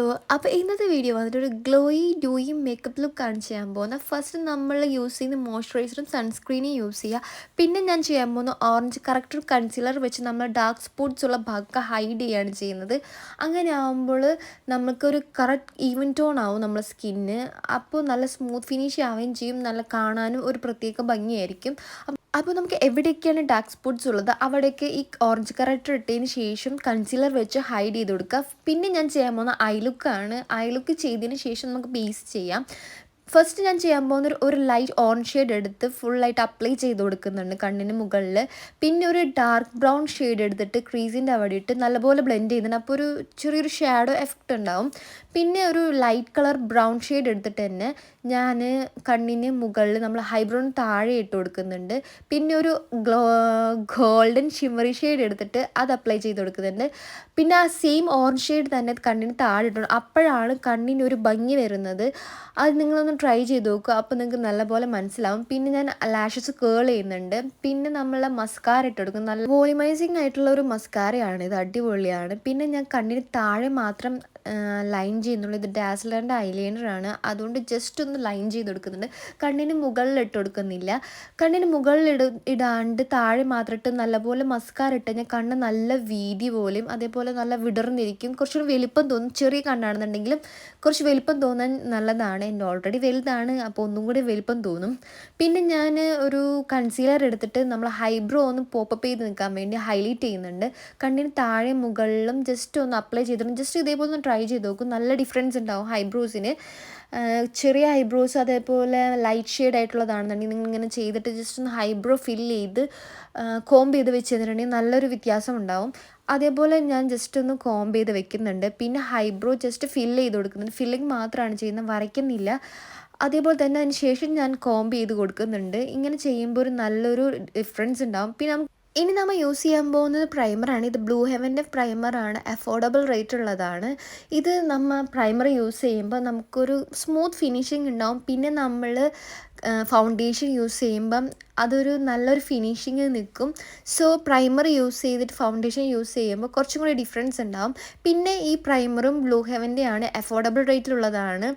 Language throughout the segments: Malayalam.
ഹലോ അപ്പോൾ ഇന്നത്തെ വീഡിയോ വന്നിട്ട് ഒരു ഗ്ലോയി ഡൂയി മേക്കപ്പ് ലുക്ക് ആണ് ചെയ്യാൻ പോകുന്നത്. ഫസ്റ്റ് നമ്മൾ യൂസ് ചെയ്യുന്ന മോയ്സ്ചറൈസറും സൺസ്ക്രീനും യൂസ് ചെയ്യുക. പിന്നെ ഞാൻ ചെയ്യാൻ പോകുന്ന ഓറഞ്ച് കറക്റ്റ് കൺസീലർ വെച്ച് നമ്മൾ ഡാർക്ക് സ്പോട്ട്സ് ഉള്ള ഭാഗമൊക്കെ ഹൈഡ് ചെയ്യുകയാണ് ചെയ്യുന്നത്. അങ്ങനെ ആകുമ്പോൾ നമുക്കൊരു കറക്റ്റ് ഈവൻ ടോൺ ആവും നമ്മുടെ സ്കിന്ന് അപ്പോൾ നല്ല സ്മൂത്ത് ഫിനിഷ് ആവുകയും ചെയ്യും. നല്ല കാണാനും ഒരു പ്രത്യേക ഭംഗിയായിരിക്കും. അപ്പോൾ നമുക്ക് എവിടെയൊക്കെയാണ് ഡാർക്ക് സ്പോട്ട്സ് ഉള്ളത്? അവിടെയൊക്കെ ഈ ഓറഞ്ച് കറക്റ്റർ ഇട്ടതിന് ശേഷം കൺസീലർ വെച്ച് ഹൈഡ് ചെയ്ത് കൊടുക്കുക. പിന്നെ ഞാൻ ചെയ്യാൻ പോകുന്ന ഐ ലുക്കാണ് ഐ ലുക്ക് ചെയ്തതിന് ശേഷം നമുക്ക് ബേസ് ചെയ്യാം. ഫസ്റ്റ് ഞാൻ ചെയ്യാൻ പോകുന്ന ഒരു ലൈറ്റ് ഓറഞ്ച് ഷെയ്ഡ് എടുത്ത് ഫുള്ളായിട്ട് അപ്ലൈ ചെയ്ത് കൊടുക്കുന്നുണ്ട് കണ്ണിന് മുകളിൽ. പിന്നെ ഒരു ഡാർക്ക് ബ്രൗൺ ഷെയ്ഡ് എടുത്തിട്ട് ക്രീസിന്റെ അവിടെ ഇട്ട് നല്ലപോലെ ബ്ലെൻഡ് ചെയ്യുന്നുണ്ട്. അപ്പോൾ ഒരു ചെറിയൊരു ഷാഡോ എഫക്റ്റ് ഉണ്ടാവും. പിന്നെ ഒരു ലൈറ്റ് കളർ ബ്രൗൺ ഷെയ്ഡ് എടുത്തിട്ട് തന്നെ ഞാൻ കണ്ണിന് മുകളിൽ നമ്മൾ ഹൈബ്രോൺ താഴെ ഇട്ട് കൊടുക്കുന്നുണ്ട്. പിന്നെ ഒരു ഗ്ലോ ഗോൾഡൻ ഷിമറി ഷെയ്ഡ് എടുത്തിട്ട് അത് അപ്ലൈ ചെയ്ത് കൊടുക്കുന്നുണ്ട്. പിന്നെ ആ സെയിം ഓറഞ്ച് ഷെയ്ഡ് തന്നെ കണ്ണിന് താഴെ ഇട്ടു അപ്പോഴാണ് കണ്ണിന് ഒരു ഭംഗി വരുന്നത്. അത് നിങ്ങളൊന്ന് ട്രൈ ചെയ്ത് നോക്കുക അപ്പോൾ നിങ്ങൾക്ക് നല്ലപോലെ മനസ്സിലാവും. പിന്നെ ഞാൻ ലാഷസ് കേൾ ചെയ്യുന്നുണ്ട്. പിന്നെ നമ്മളെ മസ്കാര ഇട്ട് കൊടുക്കും. നല്ല വോളിമൈസിങ് ആയിട്ടുള്ള ഒരു മസ്കാരയാണ്. ഇത് അടിപൊളിയാണ്. പിന്നെ ഞാൻ കണ്ണിന് താഴെ മാത്രം ലൈൻ ചെയ്യുന്നുള്ളൂ. ഇത് ഡാസ്ലറിന്റെ ഐലൈനറാണ് അതുകൊണ്ട് ജസ്റ്റ് ഒന്ന് ലൈൻ ചെയ്ത് കൊടുക്കുന്നുണ്ട് കണ്ണിന് മുകളിൽ ഇട്ട് കൊടുക്കുന്നില്ല. കണ്ണിന് മുകളിൽ ഇട ഇടാണ്ട് താഴെ മാത്രം ഇട്ട് നല്ലപോലെ മസ്കാര ഇട്ട് കഴിഞ്ഞാൽ കണ്ണ് നല്ല വീതി പോലെയും അതേപോലെ നല്ല വിടർന്നിരിക്കും. കുറച്ചുകൂടി വലിപ്പം തോന്നും. ചെറിയ കണ്ണാണെന്നുണ്ടെങ്കിലും കുറച്ച് വലിപ്പം തോന്നാൻ നല്ലതാണ്. എന്റെ ഓൾറെഡി വലുതാണ്. അപ്പോൾ ഒന്നും കൂടി വലിപ്പം തോന്നും. പിന്നെ ഞാൻ ഒരു കൺസീലർ എടുത്തിട്ട് നമ്മൾ ഹൈബ്രോ ഒന്ന് പോപ്പപ്പ് ചെയ്ത് നിൽക്കാൻ വേണ്ടി ഹൈലൈറ്റ് ചെയ്യുന്നുണ്ട്. കണ്ണിന് താഴെ മുകളിലും ജസ്റ്റ് ഒന്ന് അപ്ലൈ ചെയ്തിട്ടുണ്ട്. ജസ്റ്റ് ഇതേപോലെ ഒന്ന് ട്രൈ ചെയ്ത് നോക്കും. നല്ല ഡിഫറൻസ് ഉണ്ടാവും ഹൈബ്രോസിന് ചെറിയ ഐബ്രോസ് അതേപോലെ ലൈറ്റ് ഷെയ്ഡ് ആയിട്ടുള്ളതാണെന്നുണ്ടെങ്കിൽ നിങ്ങൾ ഇങ്ങനെ ചെയ്തിട്ട് ജസ്റ്റ് ഒന്ന് ഹൈബ്രോ ഫിൽ ചെയ്ത് കോംബ് ചെയ്ത് വെച്ച് തന്നിട്ടുണ്ടെങ്കിൽ നല്ലൊരു വ്യത്യാസം ഉണ്ടാവും. അതേപോലെ ഞാൻ ജസ്റ്റ് ഒന്ന് കോംബ് ചെയ്ത് വെക്കുന്നുണ്ട്. പിന്നെ ഹൈബ്രോ ജസ്റ്റ് ഫില്ല് ചെയ്ത് കൊടുക്കുന്നുണ്ട്. ഫില്ലിങ് മാത്രമാണ് ചെയ്യുന്നത്. വരയ്ക്കുന്നില്ല. അതേപോലെ തന്നെ അതിന് ശേഷം ഞാൻ കോംബ് ചെയ്ത് കൊടുക്കുന്നുണ്ട്. ഇങ്ങനെ ചെയ്യുമ്പോൾ ഒരു നല്ലൊരു ഡിഫറൻസ് ഉണ്ടാവും. പിന്നെ നമുക്ക് ഇനി നമ്മൾ യൂസ് ചെയ്യാൻ പോകുന്നത് പ്രൈമറാണ് ഇത് ബ്ലൂ ഹെവന്റെ പ്രൈമറാണ് അഫോർഡബിൾ റേറ്റ് ഉള്ളതാണ്. ഇത് നമ്മൾ പ്രൈമർ യൂസ് ചെയ്യുമ്പോൾ നമുക്കൊരു സ്മൂത്ത് ഫിനിഷിങ് ഉണ്ടാവും. പിന്നെ നമ്മൾ ഫൗണ്ടേഷൻ യൂസ് ചെയ്യുമ്പം അതൊരു നല്ലൊരു ഫിനിഷിങ് നിൽക്കും. സോ പ്രൈമർ യൂസ് ചെയ്തിട്ട് ഫൗണ്ടേഷൻ യൂസ് ചെയ്യുമ്പോൾ കുറച്ചും കൂടി ഡിഫറൻസ് ഉണ്ടാവും. പിന്നെ ഈ പ്രൈമറും ബ്ലൂ ഹെവന്റെ ആണ്. അഫോർഡബിൾ റേറ്റിലുള്ളതാണ്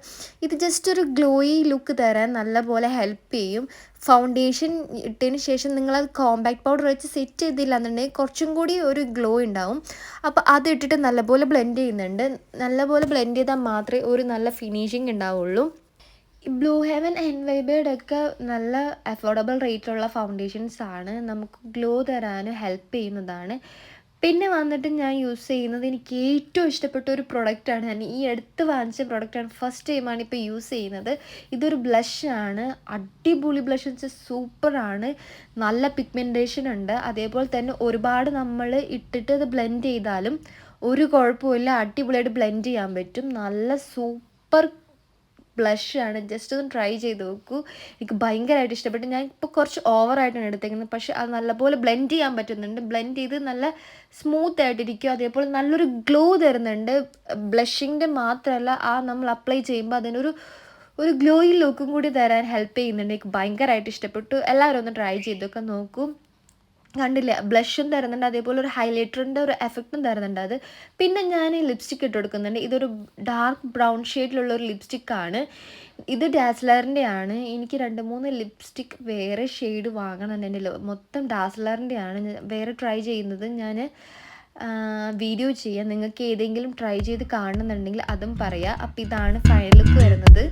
ഇത് ജസ്റ്റ് ഒരു ഗ്ലോയി ലുക്ക് തരാൻ നല്ലപോലെ ഹെൽപ്പ് ചെയ്യും. ഫൗണ്ടേഷൻ ഇട്ടതിന് ശേഷം നിങ്ങളത് കോമ്പാക്ട് പൗഡർ വെച്ച് സെറ്റ് ചെയ്തില്ല എന്നുണ്ടെങ്കിൽ കുറച്ചും കൂടി ഒരു ഗ്ലോ ഉണ്ടാവും. അപ്പോൾ അത് ഇട്ടിട്ട് നല്ലപോലെ ബ്ലെൻഡ് ചെയ്യുന്നുണ്ട്. നല്ലപോലെ ബ്ലെൻഡ് ചെയ്താൽ മാത്രമേ ഒരു നല്ല ഫിനിഷിങ് ഉണ്ടാവുള്ളൂ. ബ്ലൂ ഹെവൻ ആൻഡ് വൈബേഡ് ഒക്കെ നല്ല അഫോർഡബിൾ റേറ്റിലുള്ള ഫൗണ്ടേഷൻസ് ആണ്. നമുക്ക് ഗ്ലോ തരാനും ഹെൽപ്പ് ചെയ്യുന്നതാണ്. പിന്നെ വന്നിട്ട് ഞാൻ യൂസ് ചെയ്യുന്നത് എനിക്ക് ഏറ്റവും ഇഷ്ടപ്പെട്ട ഒരു പ്രൊഡക്റ്റാണ് ഞാൻ ഈ അടുത്ത് വാങ്ങിച്ച പ്രൊഡക്റ്റാണ് ഫസ്റ്റ് ടൈമാണ് ഇപ്പോൾ യൂസ് ചെയ്യുന്നത്. ഇതൊരു ബ്ലഷാണ് അടിപൊളി ബ്ലഷ് എന്ന് വെച്ചാൽ സൂപ്പറാണ് നല്ല പിഗ്മെന്റേഷൻ ഉണ്ട്. അതേപോലെ തന്നെ ഒരുപാട് നമ്മൾ ഇട്ടിട്ട് അത് ബ്ലെൻഡ് ചെയ്താലും ഒരു കുഴപ്പമില്ല അടിപൊളിയായിട്ട് ബ്ലെൻഡ് ചെയ്യാൻ പറ്റും. നല്ല സൂപ്പർ ബ്ലഷാണ് ജസ്റ്റ് ഒന്ന് ട്രൈ ചെയ്ത് നോക്കൂ. എനിക്ക് ഭയങ്കരമായിട്ട് ഇഷ്ടപ്പെട്ടു. ഞാൻ ഇപ്പോൾ കുറച്ച് ഓവറായിട്ടാണ് എടുത്തേക്കുന്നത്. പക്ഷേ അത് നല്ലപോലെ ബ്ലെൻഡ് ചെയ്യാൻ പറ്റുന്നുണ്ട്. ബ്ലെൻഡ് ചെയ്ത് നല്ല സ്മൂത്ത് ആയിട്ടിരിക്കും. അതേപോലെ നല്ലൊരു ഗ്ലോ തരുന്നുണ്ട്. ബ്ലഷിന്റെ മാത്രമല്ല ആ നമ്മൾ അപ്ലൈ ചെയ്യുമ്പോൾ അതിനൊരു ഒരു ഗ്ലോയി ലുക്കും കൂടി തരാൻ ഹെൽപ്പ് ചെയ്യുന്നുണ്ട്. എനിക്ക് ഭയങ്കരമായിട്ട് ഇഷ്ടപ്പെട്ടു. എല്ലാവരും ഒന്ന് ട്രൈ ചെയ്തൊക്കെ നോക്കൂ. കണ്ടില്ല. ബ്ലഷും തരുന്നുണ്ട്. അതേപോലെ ഒരു ഹൈലൈറ്ററിന്റെ ഒരു എഫക്റ്റും തരുന്നുണ്ട്. അത് പിന്നെ ഞാൻ ഈ ലിപ്സ്റ്റിക് ഇട്ട് കൊടുക്കുന്നുണ്ട്. ഇതൊരു ഡാർക്ക് ബ്രൗൺ ഷെയ്ഡിലുള്ള ഒരു ലിപ്സ്റ്റിക്കാണ് ഇത് ഡാസ്ലറിന്റെ ആണ് എനിക്ക് രണ്ട് മൂന്ന് ലിപ്സ്റ്റിക് വേറെ ഷെയ്ഡ് വാങ്ങണം എന്റെ മൊത്തം ഡാസ്ലറിന്റെ ആണ് വേറെ ട്രൈ ചെയ്യുന്നത്. ഞാൻ വീഡിയോ ചെയ്യാം. നിങ്ങൾക്ക് ഏതെങ്കിലും ട്രൈ ചെയ്ത് കാണുന്നുണ്ടെങ്കിൽ അതും പറയാം. അപ്പോൾ ഇതാണ് ഫൈനൽ ലുക്ക് വരുന്നത്.